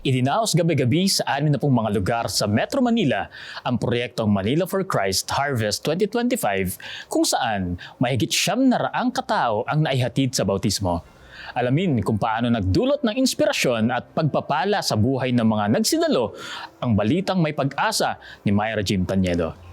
Idinaos gabi-gabi sa anim na pong mga lugar sa Metro Manila ang proyektong Manila for Christ Harvest 2025 kung saan mahigit siyam na raang katao ang naihatid sa bautismo. Alamin kung paano nagdulot ng inspirasyon at pagpapala sa buhay ng mga nagsidalo ang balitang may pag-asa ni Myra Jim Tanyedo.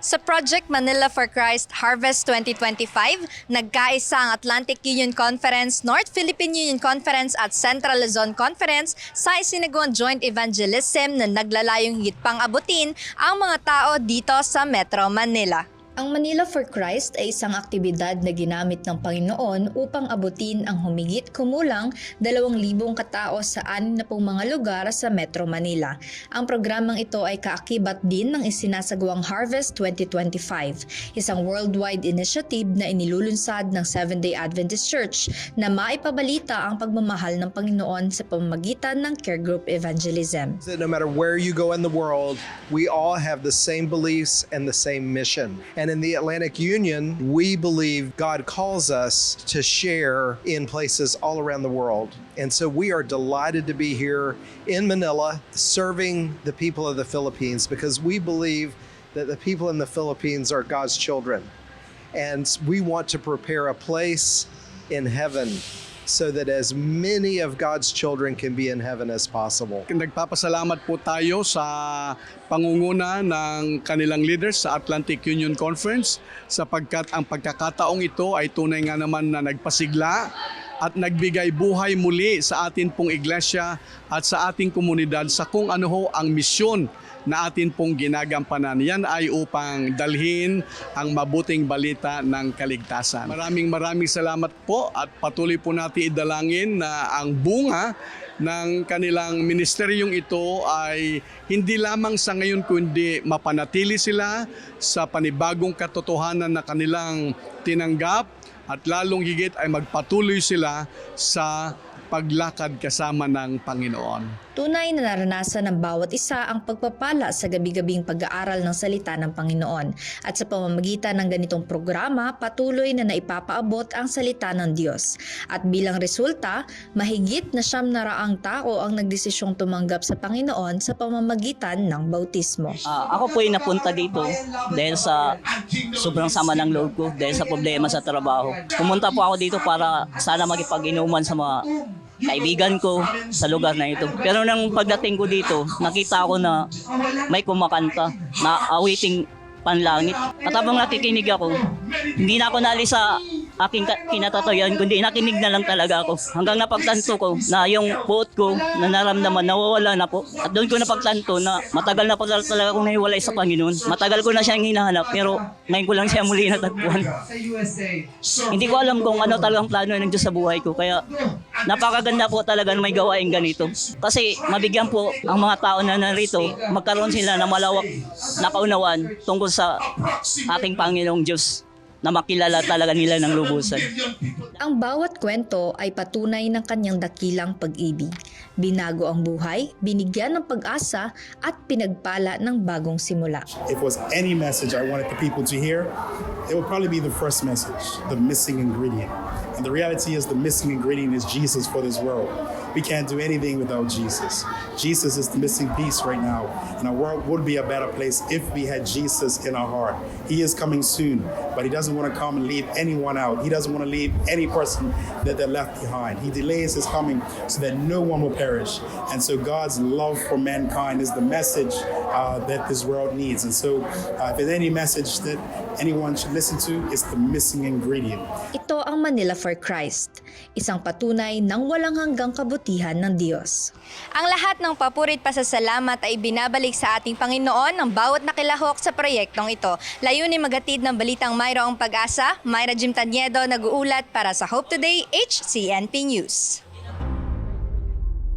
Sa Project Manila for Christ Harvest 2025, nagkaisa ang Atlantic Union Conference, North Philippine Union Conference at Central Luzon Conference sa isinagawang joint evangelism na naglalayong higit pang abutin ang mga tao dito sa Metro Manila. Ang Manila for Christ ay isang aktibidad na ginamit ng Panginoon upang abutin ang humigit kumulang 2,000 katao sa anim na pong mga lugar sa Metro Manila. Ang programang ito ay kaakibat din ng isinasagawang Harvest 2025, isang worldwide initiative na inilulunsad ng Seventh-day Adventist Church na maipabalita ang pagmamahal ng Panginoon sa pamamagitan ng care group evangelism. no matter where you go in the world, we all have the same beliefs and the same mission. And in the Atlantic Union, we believe God calls us to share in places all around the world. And so we are delighted to be here in Manila serving the people of the Philippines because we believe that the people in the Philippines are God's children. And we want to prepare a place in heaven so that as many of God's children can be in heaven as possible. Nagpapasalamat po tayo sa pangunguna ng kanilang leaders sa Atlantic Union Conference sapagkat ang pagkakataong ito ay tunay nga naman na nagpasigla at nagbigay buhay muli sa atin pong iglesia at sa ating komunidad sa kung ano ho ang misyon na atin pong ginagampanan. Yan ay upang dalhin ang mabuting balita ng kaligtasan. Maraming maraming salamat po at patuloy po natin idalangin na ang bunga ng kanilang ministeryong ito ay hindi lamang sa ngayon kundi mapanatili sila sa panibagong katotohanan na kanilang tinanggap at lalong higit ay magpatuloy sila sa paglakad kasama ng Panginoon. Tunay na naranasan ng bawat isa ang pagpapala sa gabi-gabing pag-aaral ng salita ng Panginoon at sa pamamagitan ng ganitong programa patuloy na naipapaabot ang salita ng Diyos. At bilang resulta, mahigit na siyam na raang tao ang nagdesisyong tumanggap sa Panginoon sa pamamagitan ng bautismo. Ah, ako po ay napunta dito dahil sa sobrang sama ng loob ko, dahil sa problema sa trabaho. Pumunta po ako dito para sana makipag-inuman sa mga kaibigan ko sa lugar na ito. Pero nang pagdating ko dito, nakita ko na may kumakanta na awiting panlangit. At habang nakikinig ako, hindi na ako naalis sa aking kinatatayan, kundi nakinig na lang talaga ako. Hanggang napagtanto ko na yung puot ko na naramdaman, nawawala na po. At doon ko napagtanto na matagal na po talaga akong nahiwalay sa Panginoon. Matagal ko na siyang hinahanap, pero ngayon ko lang siya muli natagpuan. Hindi ko alam kung ano talagang plano ng Diyos sa buhay ko. Kaya napakaganda po talaga na may gawain ganito. Kasi mabigyan po ang mga tao na narito, magkaroon sila ng malawak na kaunawan tungkol sa ating Panginoong Diyos na makilala talaga nila ng lubusan. Ang bawat kwento ay patunay ng kanyang dakilang pag-ibig. Binago ang buhay, binigyan ng pag-asa at pinagpala ng bagong simula. If it was any message I wanted the people to hear, it would probably be the first message, the missing ingredient. And the reality is, the missing ingredient is Jesus for this world. We can't do anything without Jesus. Jesus is the missing piece right now. And our world would be a better place if we had Jesus in our heart. He is coming soon, but He doesn't want to come and leave anyone out. He doesn't want to leave any person that they're left behind. He delays His coming so that no one will perish. And so God's love for mankind is the message uh, that this world needs. And so, uh, if there's any message that anyone should listen to, it's the missing ingredient. Ito ang Manila for Christ, isang patunay ng walang hanggang kabutihan ng Diyos. Ang lahat ng papurit pasasalamat ay binabalik sa ating Panginoon ng bawat nakilahok sa proyektong ito. Layunin magatid ng balitang mayroong pag-asa, Myra Jim Tanyedo nag-uulat para sa Hope Today HCNP News.